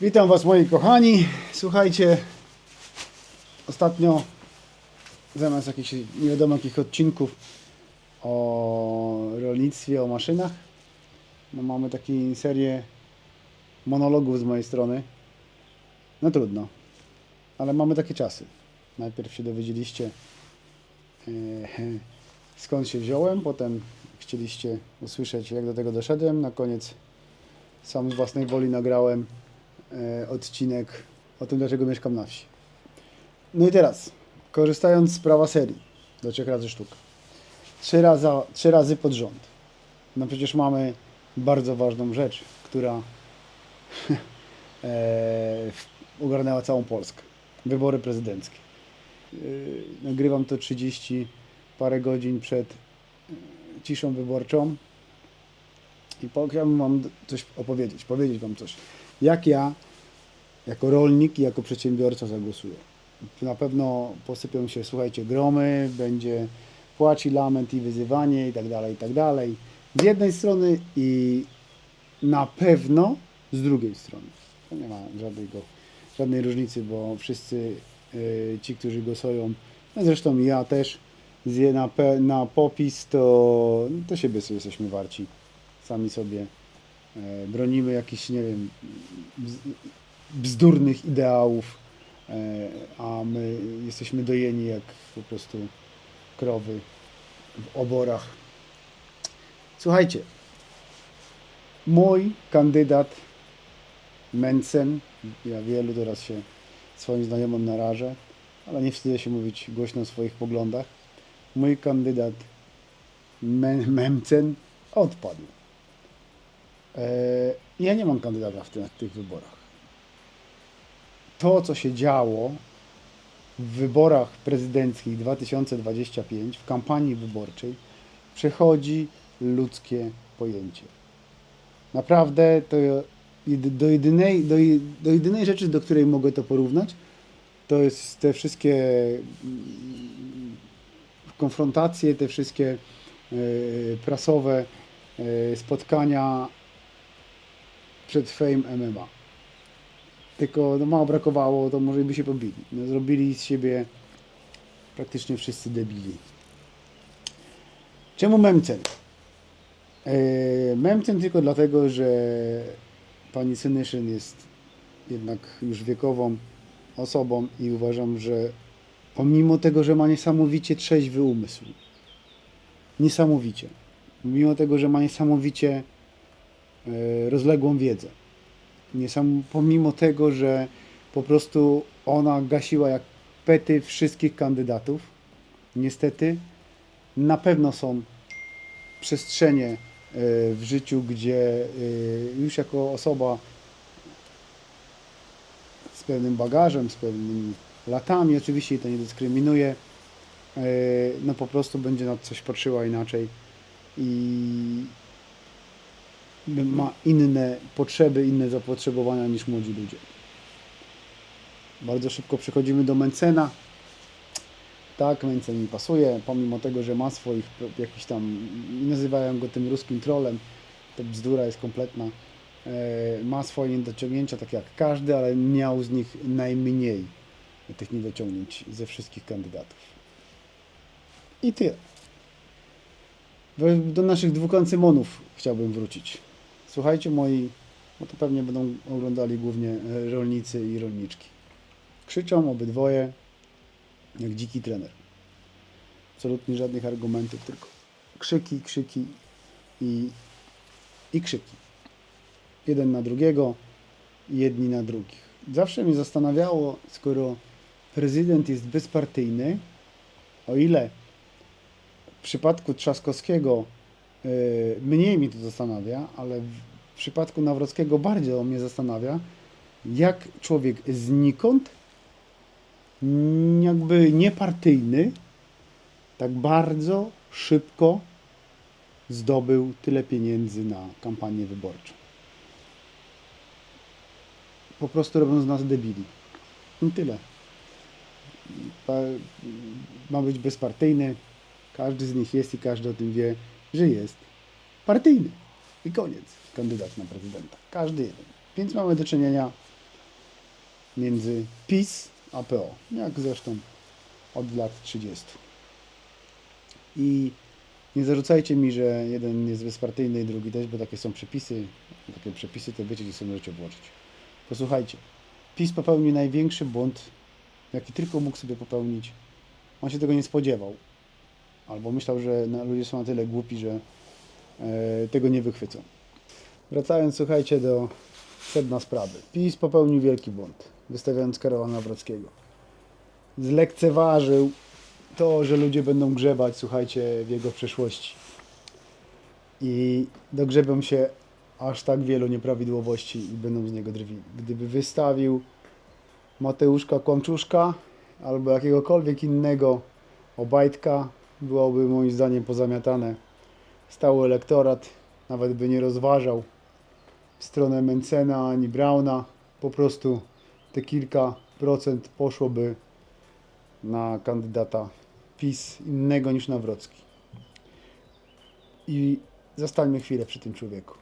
Witam Was moi kochani. Słuchajcie, ostatnio zamiast jakichś nie wiadomo jakich odcinków o rolnictwie, o maszynach, no mamy taką serię monologów z mojej strony. No trudno, ale mamy takie czasy. Najpierw się dowiedzieliście e, skąd się wziąłem, potem chcieliście usłyszeć jak do tego doszedłem, na koniec sam z własnej woli nagrałem odcinek o tym, dlaczego mieszkam na wsi. No i teraz, korzystając z prawa serii, do trzech razy sztuka, trzy razy, trzy razy pod rząd. No przecież mamy bardzo ważną rzecz, która e, ogarnęła całą Polskę. Wybory prezydenckie. E, nagrywam to 30 parę godzin przed e, ciszą wyborczą. I po- Wam coś opowiedzieć, powiedzieć Wam coś. Jak ja, jako rolnik i jako przedsiębiorca zagłosuję. Na pewno posypią się, słuchajcie, gromy, będzie płacz i lament i wyzywanie i tak dalej, i tak dalej. Z jednej strony i na pewno z drugiej strony. To nie ma żadnego, żadnej różnicy, bo wszyscy y, ci, którzy głosują, no zresztą ja też, na, na popis, to, to siebie sobie jesteśmy warci. Sami sobie bronimy jakichś, nie wiem, bz- bzdurnych ideałów, e, a my jesteśmy dojeni jak po prostu krowy w oborach. Słuchajcie, mój kandydat Mencen, ja wielu teraz się swoim znajomym narażę, ale nie wstydzę się mówić głośno o swoich poglądach. Mój kandydat Men- Memcen odpadł. E, Ja nie mam kandydata w, ty- w tych wyborach. To, co się działo w wyborach prezydenckich 2025, w kampanii wyborczej, przechodzi ludzkie pojęcie. Naprawdę to do jedynej, do, do jedynej rzeczy, do której mogę to porównać, to jest te wszystkie mm, konfrontacje, te wszystkie e, prasowe e, spotkania przed Fame MMA. Tylko no, mało brakowało, to może by się pobili. No, zrobili z siebie praktycznie wszyscy debili. Czemu Memcen? E, Memcen tylko dlatego, że pani Senyszyn jest jednak już wiekową osobą i uważam, że pomimo tego, że ma niesamowicie trzeźwy umysł, niesamowicie, mimo tego, że ma niesamowicie rozległą wiedzę, pomimo tego, że po prostu ona gasiła jak pety wszystkich kandydatów, niestety na pewno są przestrzenie e, w życiu, gdzie e, już jako osoba z pewnym bagażem, z pewnymi latami, oczywiście to nie dyskryminuje, e, no po prostu będzie na coś patrzyła inaczej i ma inne potrzeby, inne zapotrzebowania niż młodzi ludzie. Bardzo szybko przechodzimy do Mencena. Tak, Mencen mi pasuje, pomimo tego, że ma swoich jakiś tam, nazywają go tym ruskim trolem, to bzdura jest kompletna. E, ma swoje niedociągnięcia, tak jak każdy, ale miał z nich najmniej tych niedociągnięć ze wszystkich kandydatów. I tyle. Do naszych dwóch ancymonów chciałbym wrócić. Słuchajcie moi, bo to pewnie będą oglądali głównie e, rolnicy i rolniczki. Krzyczą obydwoje jak dziki trener. Absolutnie żadnych argumentów, tylko krzyki, krzyki i, i krzyki. Jeden na drugiego, jedni na drugich. Zawsze mnie zastanawiało, skoro prezydent jest bezpartyjny, o ile w przypadku Trzaskowskiego e, mniej mnie to zastanawia, ale w przypadku Nawrockiego bardziej mnie zastanawia, jak człowiek znikąd, jakby niepartyjny, tak bardzo szybko zdobył tyle pieniędzy na kampanię wyborczą. Po prostu robią z nas debili. I tyle. Ma być bezpartyjny, każdy z nich jest i każdy o tym wie, że jest partyjny. I koniec. Kandydat na prezydenta. Każdy jeden. Więc mamy do czynienia między PiS a PO, jak zresztą od lat 30. I nie zarzucajcie mi, że jeden jest bezpartyjny, drugi też, bo takie są przepisy. Takie przepisy to wiecie, gdzie sobie możecie włożyć. Posłuchajcie, PiS popełnił największy błąd, jaki tylko mógł sobie popełnić. On się tego nie spodziewał. Albo myślał, że na- ludzie są na tyle głupi, że tego nie wychwycą. Wracając, słuchajcie, do sedna sprawy. PiS popełnił wielki błąd, wystawiając Karola Nawrockiego. Zlekceważył to, że ludzie będą grzebać, słuchajcie, w jego przeszłości. I dogrzebią się aż tak wielu nieprawidłowości i będą z niego drwili. Gdyby wystawił Mateuszka Kłamczuszka albo jakiegokolwiek innego Obajtka, byłoby moim zdaniem pozamiatane. Stały elektorat nawet by nie rozważał w stronę Mencena ani Brauna. Po prostu te kilka procent poszłoby na kandydata PiS innego niż Nawrocki. I zostańmy chwilę przy tym człowieku.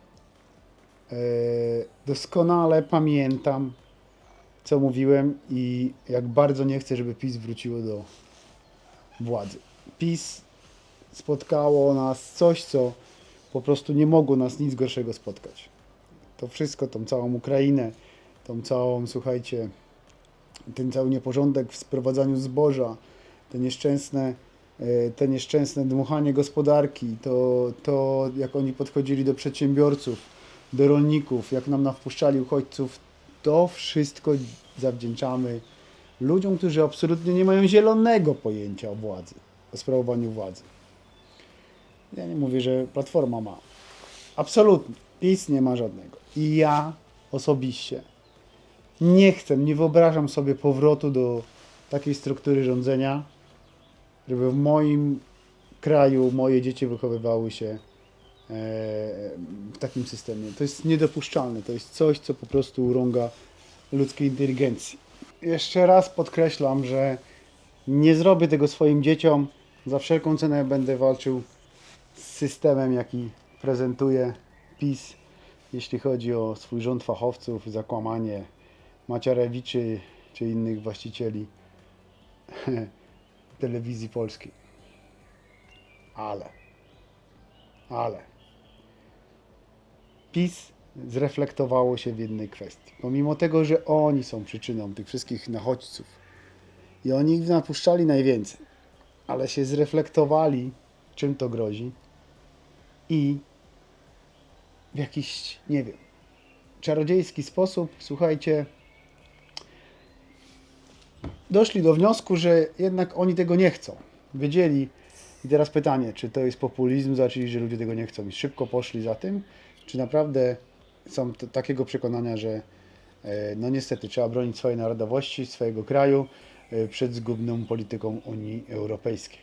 E, doskonale pamiętam, co mówiłem i jak bardzo nie chcę, żeby PiS wróciło do władzy. PiS spotkało nas coś, co po prostu nie mogło nas nic gorszego spotkać. To wszystko, tą całą Ukrainę, tą całą, słuchajcie, ten cały nieporządek w sprowadzaniu zboża, te nieszczęsne, e, te nieszczęsne dmuchanie gospodarki, to, to jak oni podchodzili do przedsiębiorców, do rolników, jak nam nawpuszczali uchodźców, to wszystko zawdzięczamy ludziom, którzy absolutnie nie mają zielonego pojęcia o władzy, o sprawowaniu władzy. Ja nie mówię, że Platforma ma. Absolutnie. PiS nie ma żadnego. I ja osobiście nie chcę, nie wyobrażam sobie powrotu do takiej struktury rządzenia, żeby w moim kraju moje dzieci wychowywały się e, w takim systemie. To jest niedopuszczalne. To jest coś, co po prostu urąga ludzkiej inteligencji. Jeszcze raz podkreślam, że nie zrobię tego swoim dzieciom. Za wszelką cenę będę walczył z systemem, jaki prezentuje PiS, jeśli chodzi o swój rząd fachowców, zakłamanie Macierewiczy czy innych właścicieli telewizji polskiej. Ale, ale PiS zreflektowało się w jednej kwestii. Pomimo tego, że oni są przyczyną tych wszystkich nachodźców i oni ich napuszczali najwięcej, ale się zreflektowali, czym to grozi i w jakiś, nie wiem, czarodziejski sposób, słuchajcie, doszli do wniosku, że jednak oni tego nie chcą. Wiedzieli. I teraz pytanie, czy to jest populizm, zaczęli, że ludzie tego nie chcą i szybko poszli za tym, czy naprawdę są takiego przekonania, że e, no niestety trzeba bronić swojej narodowości, swojego kraju e, przed zgubną polityką Unii Europejskiej.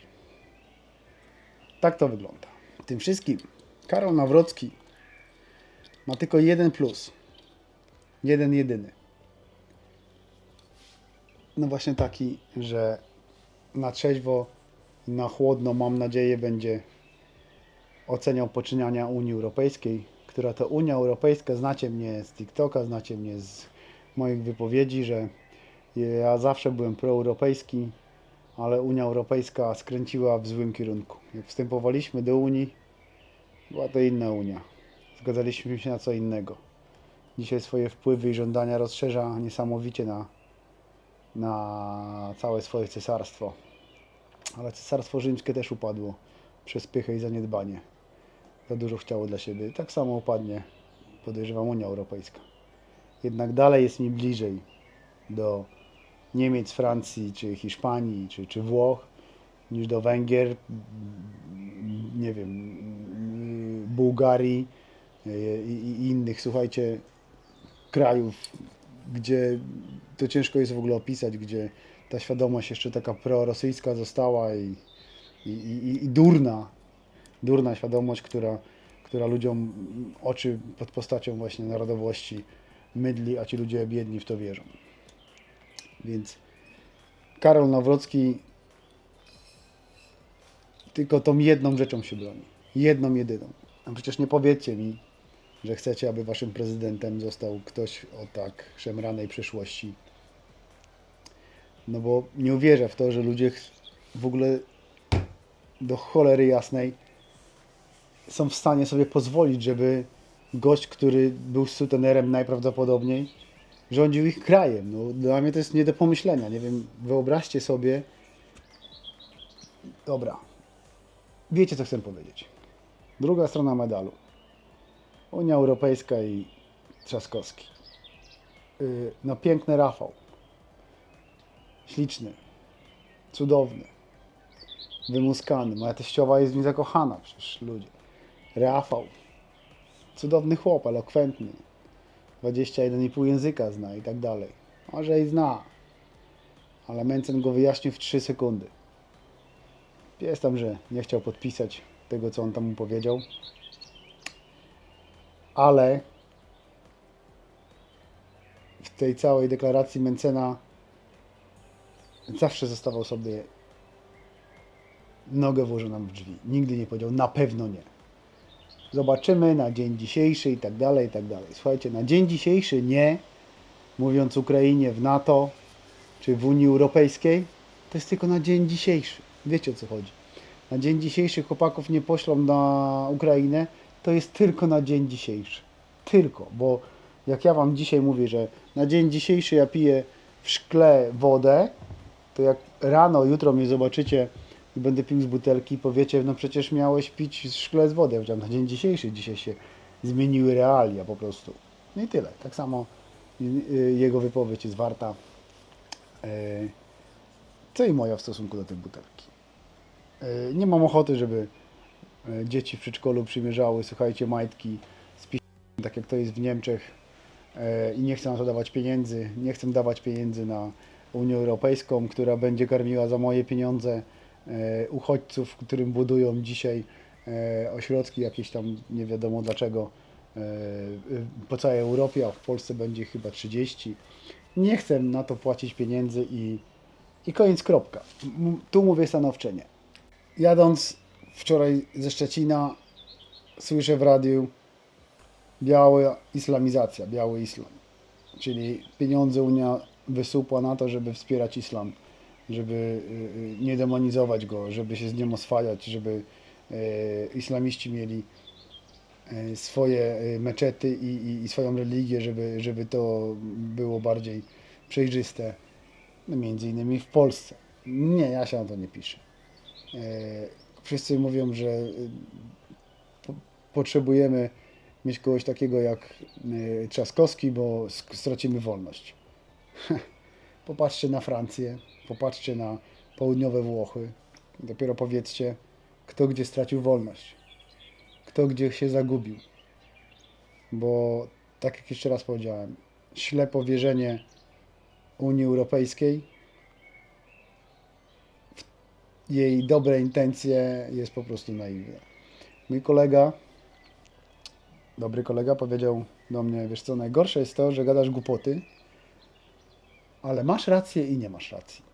Tak to wygląda. Tym wszystkim Karol Nawrocki ma tylko jeden plus. Jeden jedyny. No właśnie taki, że na trzeźwo, na chłodno mam nadzieję będzie oceniał poczynania Unii Europejskiej, która to Unia Europejska, znacie mnie z TikToka, znacie mnie z moich wypowiedzi, że ja zawsze byłem proeuropejski, ale Unia Europejska skręciła w złym kierunku. Jak wstępowaliśmy do Unii, była to inna Unia. Zgadzaliśmy się na co innego. Dzisiaj swoje wpływy i żądania rozszerza niesamowicie na, na całe swoje cesarstwo. Ale cesarstwo rzymskie też upadło przez pychę i zaniedbanie. Za dużo chciało dla siebie. Tak samo upadnie, podejrzewam, Unia Europejska. Jednak dalej jest mi bliżej do Niemiec, Francji, czy Hiszpanii, czy, czy Włoch, niż do Węgier, nie wiem, Bułgarii i, i innych, słuchajcie, krajów, gdzie to ciężko jest w ogóle opisać, gdzie ta świadomość jeszcze taka prorosyjska została i, i, i, i durna, durna świadomość, która, która ludziom oczy pod postacią właśnie narodowości mydli, a ci ludzie biedni w to wierzą. Więc Karol Nawrocki tylko tą jedną rzeczą się broni. Jedną, jedyną. A przecież nie powiedzcie mi, że chcecie, aby waszym prezydentem został ktoś o tak szemranej przeszłości No bo nie uwierzę w to, że ludzie w ogóle do cholery jasnej są w stanie sobie pozwolić, żeby gość, który był sutenerem najprawdopodobniej, rządził ich krajem. No, dla mnie to jest nie do pomyślenia. Nie wiem, wyobraźcie sobie. Dobra. Wiecie, co chcę powiedzieć. Druga strona medalu. Unia Europejska i Trzaskowski. Yy, no piękny Rafał. Śliczny. Cudowny. Wymuskany. Moja teściowa jest w nim zakochana. Przecież ludzie. Rafał. Cudowny chłop, elokwentny. 21,5 języka zna i tak dalej. Może i zna. Ale Mencen go wyjaśnił w 3 sekundy. Jest tam, że nie chciał podpisać tego, co on tam mu powiedział. Ale w tej całej deklaracji Mencena zawsze zostawał sobie nogę włożył nam w drzwi. Nigdy nie powiedział na pewno nie. Zobaczymy na dzień dzisiejszy i tak dalej, i tak dalej. Słuchajcie, na dzień dzisiejszy nie, mówiąc Ukrainie w NATO czy w Unii Europejskiej, to jest tylko na dzień dzisiejszy. Wiecie o co chodzi. Na dzień dzisiejszy chłopaków nie poślą na Ukrainę, to jest tylko na dzień dzisiejszy. Tylko, bo jak ja Wam dzisiaj mówię, że na dzień dzisiejszy ja piję w szkle wodę, to jak rano, jutro mnie zobaczycie i będę pił z butelki, powiecie, no przecież miałeś pić z szkle z. Ja powiedziałem, na dzień dzisiejszy, dzisiaj się zmieniły realia po prostu. No i tyle. Tak samo y, y, jego wypowiedź jest warta. E, Co i moja w stosunku do tej butelki. Nie mam ochoty, żeby dzieci w przedszkolu przymierzały, słuchajcie, majtki z tak jak to jest w Niemczech i nie chcę na to dawać pieniędzy. Nie chcę dawać pieniędzy na Unię Europejską, która będzie karmiła za moje pieniądze uchodźców, którym budują dzisiaj e, ośrodki jakieś tam, nie wiadomo dlaczego, e, e, po całej Europie, a w Polsce będzie chyba 30. Nie chcę na to płacić pieniędzy i, i koniec, kropka. Tu mówię stanowcze nie. Jadąc wczoraj ze Szczecina, słyszę w radiu biała islamizacja, biały islam. Czyli pieniądze Unia wysupła na to, żeby wspierać islam, żeby y, y, nie demonizować go, żeby się z nim oswajać, żeby y, islamiści mieli swoje meczety i, i, i swoją religię, żeby, żeby to było bardziej przejrzyste, no, między innymi w Polsce. Nie, ja się na to nie piszę. Wszyscy mówią, że po- potrzebujemy mieć kogoś takiego jak Trzaskowski, bo stracimy wolność. Popatrzcie na Francję, popatrzcie na południowe Włochy. Dopiero powiedzcie, kto gdzie stracił wolność, kto gdzie się zagubił. Bo tak jak jeszcze raz powiedziałem, ślepo wierzenie Unii Europejskiej jej dobre intencje jest po prostu naiwne. Mój kolega, dobry kolega, powiedział do mnie, wiesz co, najgorsze jest to, że gadasz głupoty, ale masz rację i nie masz racji.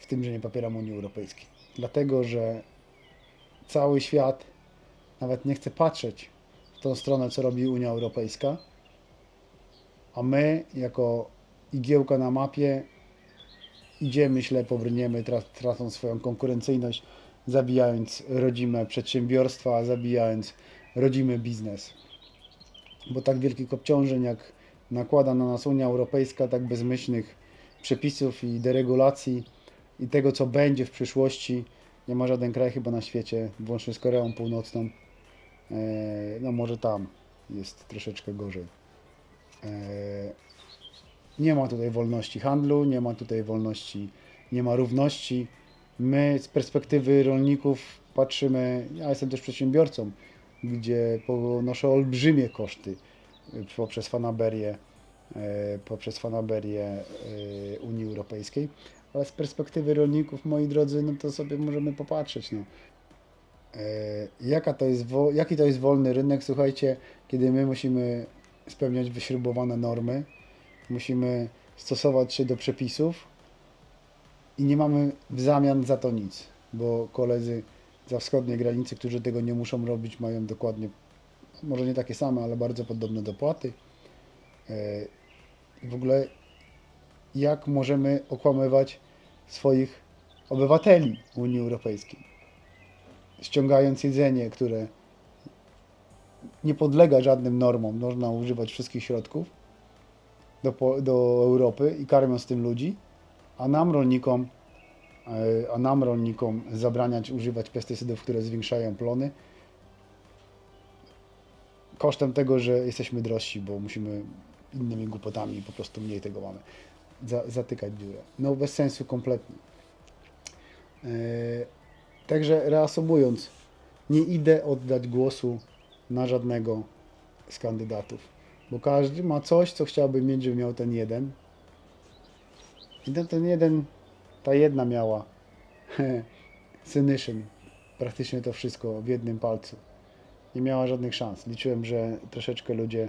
W tym, że nie popieram Unii Europejskiej. Dlatego, że cały świat nawet nie chce patrzeć w tą stronę, co robi Unia Europejska, a my, jako igiełka na mapie, idziemy ślepo, brniemy, tra- tracąc swoją konkurencyjność, zabijając rodzime przedsiębiorstwa, zabijając rodzimy biznes. Bo tak wielkich obciążeń, jak nakłada na nas Unia Europejska, tak bezmyślnych przepisów i deregulacji i tego, co będzie w przyszłości, nie ma żaden kraj chyba na świecie, włącznie z Koreą Północną. E, No może tam jest troszeczkę gorzej. E, Nie ma tutaj wolności handlu, nie ma tutaj wolności, nie ma równości. My z perspektywy rolników patrzymy, ja jestem też przedsiębiorcą, gdzie ponoszę olbrzymie koszty poprzez fanaberię, e, poprzez fanaberię e, Unii Europejskiej, ale z perspektywy rolników, moi drodzy, no to sobie możemy popatrzeć. No. E, Jaka to jest, jaki to jest wolny rynek, słuchajcie, kiedy my musimy spełniać wyśrubowane normy, musimy stosować się do przepisów i nie mamy w zamian za to nic, bo koledzy za wschodniej granicy, którzy tego nie muszą robić, mają dokładnie, może nie takie same, ale bardzo podobne dopłaty. E, W ogóle jak możemy okłamywać swoich obywateli Unii Europejskiej, ściągając jedzenie, które nie podlega żadnym normom, można używać wszystkich środków do, do Europy i karmiąc tym ludzi, a nam rolnikom, e, a nam rolnikom zabraniać używać pestycydów, które zwiększają plony, kosztem tego, że jesteśmy drożsi, bo musimy innymi głupotami po prostu mniej tego mamy. Za, zatykać dziurę. No bez sensu kompletnie. E, Także reasumując, nie idę oddać głosu na żadnego z kandydatów, bo każdy ma coś, co chciałby mieć, żeby miał ten jeden. I ten, ten jeden, ta jedna miała Synyszyn, praktycznie to wszystko w jednym palcu. Nie miała żadnych szans. Liczyłem, że troszeczkę ludzie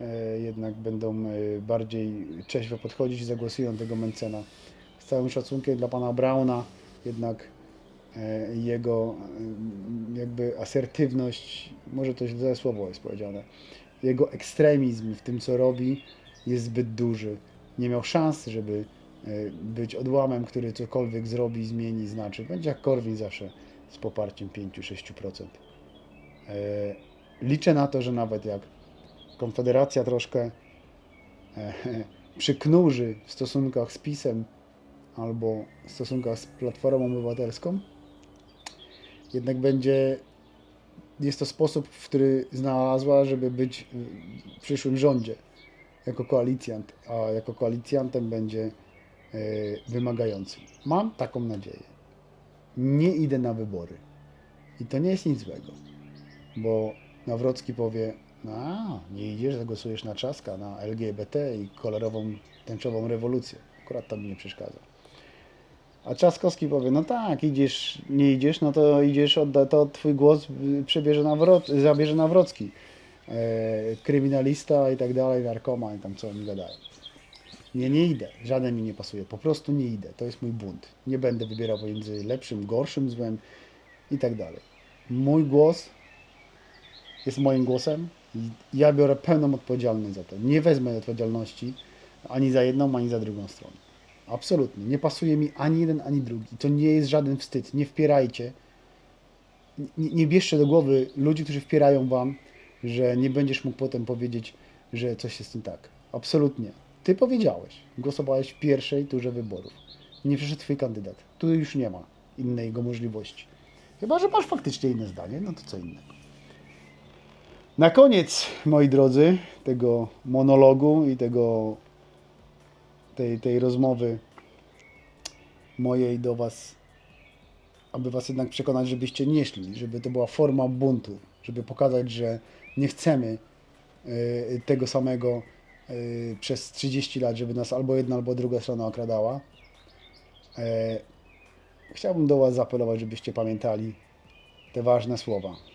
e, jednak będą e, bardziej trzeźwo podchodzić i zagłosują tego Mencena. Z całym szacunkiem dla pana Brauna, jednak e, jego jakby asertywność, może to źle słowo jest powiedziane, jego ekstremizm w tym, co robi, jest zbyt duży. Nie miał szans, żeby być odłamem, który cokolwiek zrobi, zmieni, znaczy. Będzie jak Korwin zawsze z poparciem 5-6%. E, Liczę na to, że nawet jak Konfederacja troszkę e, przyknurzy w stosunkach z PiSem albo w stosunkach z Platformą Obywatelską, jednak będzie jest to sposób, w który znalazła, żeby być w przyszłym rządzie jako koalicjant, a jako koalicjantem będzie e, wymagającym. Mam taką nadzieję. Nie idę na wybory. I to nie jest nic złego, bo Nawrocki powie, a nie idziesz, zagłosujesz na Trzaska, na LGBT i kolorową, tęczową rewolucję. Akurat to mi nie przeszkadza. A Trzaskowski powie, no tak, idziesz, nie idziesz, no to idziesz, odda, to twój głos y, przebierze Nawrot, zabierze Nawrocki. E, kryminalista i tak dalej, narkoman i tam co oni gadają. Nie, nie idę. Żaden mi nie pasuje. Po prostu nie idę. To jest mój bunt. Nie będę wybierał pomiędzy lepszym, gorszym, złem i tak dalej. Mój głos jest moim głosem ja biorę pełną odpowiedzialność za to. Nie wezmę odpowiedzialności ani za jedną, ani za drugą stronę. Absolutnie. Nie pasuje mi ani jeden, ani drugi. To nie jest żaden wstyd. Nie wpierajcie. Nie, nie bierzcie do głowy ludzi, którzy wpierają wam, że nie będziesz mógł potem powiedzieć, że coś jest nie tak. Absolutnie. Ty powiedziałeś. Głosowałeś w pierwszej turze wyborów. Nie przyszedł twój kandydat. Tu już nie ma innej jego możliwości. Chyba, że masz faktycznie inne zdanie, no to co innego. Na koniec, moi drodzy, tego monologu i tego, tej, tej rozmowy mojej do Was, aby Was jednak przekonać, żebyście nie szli, żeby to była forma buntu, żeby pokazać, że nie chcemy y, tego samego y, przez 30 lat, żeby nas albo jedna, albo druga strona okradała. E, Chciałbym do Was zaapelować, żebyście pamiętali te ważne słowa.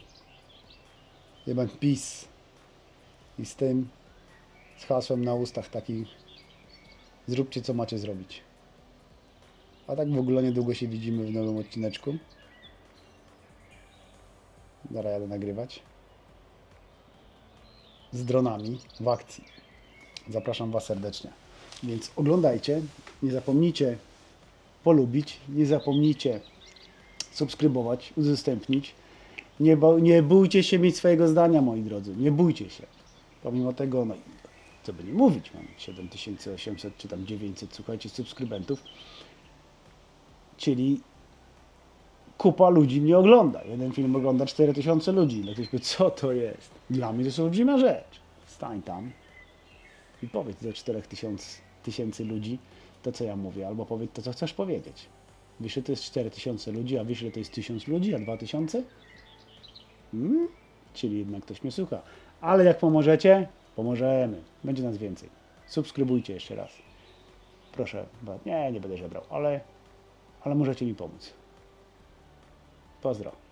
Jebać PiS. I z tym, z hasłem na ustach taki zróbcie co macie zrobić. A tak w ogóle niedługo się widzimy w nowym odcineczku. Zaraz jadę nagrywać. Z dronami w akcji. Zapraszam Was serdecznie. Więc oglądajcie. Nie zapomnijcie polubić. Nie zapomnijcie subskrybować, udostępnić. Nie, bo, nie bójcie się mieć swojego zdania, moi drodzy. Nie bójcie się. Pomimo tego, no co by nie mówić, mam 7800 czy tam 900, słuchajcie, subskrybentów. Czyli kupa ludzi mnie ogląda. Jeden film ogląda 4000 ludzi. No ktoś powie, co to jest? Dla mnie to jest olbrzymia rzecz. Stań tam i powiedz do 4000 tysięcy ludzi to, co ja mówię, albo powiedz to, co chcesz powiedzieć. Wiesz, to jest 4000 ludzi, a wiesz, to jest 1000 ludzi, a 2000? Hmm? Czyli jednak ktoś mnie słucha. Ale jak pomożecie, pomożemy. Będzie nas więcej. Subskrybujcie jeszcze raz. Proszę, nie, nie będę żebrał, ale, ale możecie mi pomóc. Pozdro.